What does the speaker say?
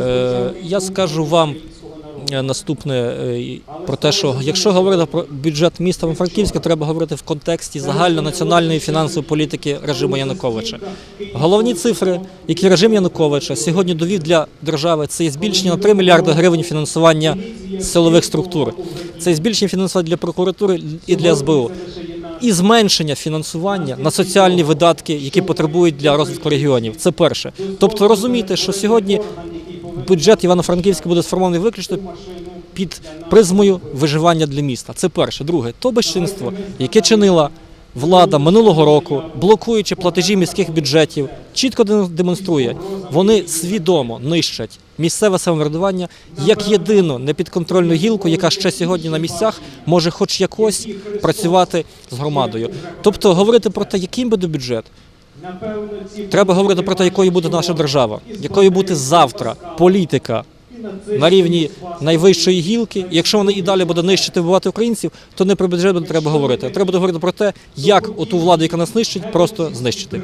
Е, Я скажу вам е, наступне е, про те, що якщо говорити про бюджет міста Франківська, треба говорити в контексті загальнонаціональної фінансової політики режиму Януковича. Головні цифри, які режим Януковича сьогодні довів для держави, це збільшення на 3 мільярди гривень фінансування силових структур, це збільшення фінансування для прокуратури і для СБУ. І зменшення фінансування на соціальні видатки, які потребують для розвитку регіонів. Це перше. Тобто розумієте, що сьогодні бюджет Івано-Франківська буде сформований виключно під призмою виживання для міста. Це перше. Друге, то безчинство, яке чинила влада минулого року, блокуючи платежі міських бюджетів, чітко демонструє, вони свідомо нищать місцеве самоврядування як єдину непідконтрольну гілку, яка ще сьогодні на місцях може хоч якось працювати з громадою. Тобто говорити про те, яким буде бюджет, Треба говорити про те, якою буде наша держава, якою буде завтра політика на рівні найвищої гілки. І Якщо вона і далі буде нищити вбивати українців, то не про бюджет буде треба говорити. Треба говорити про те, як оту владу, яка нас нищить, просто знищити.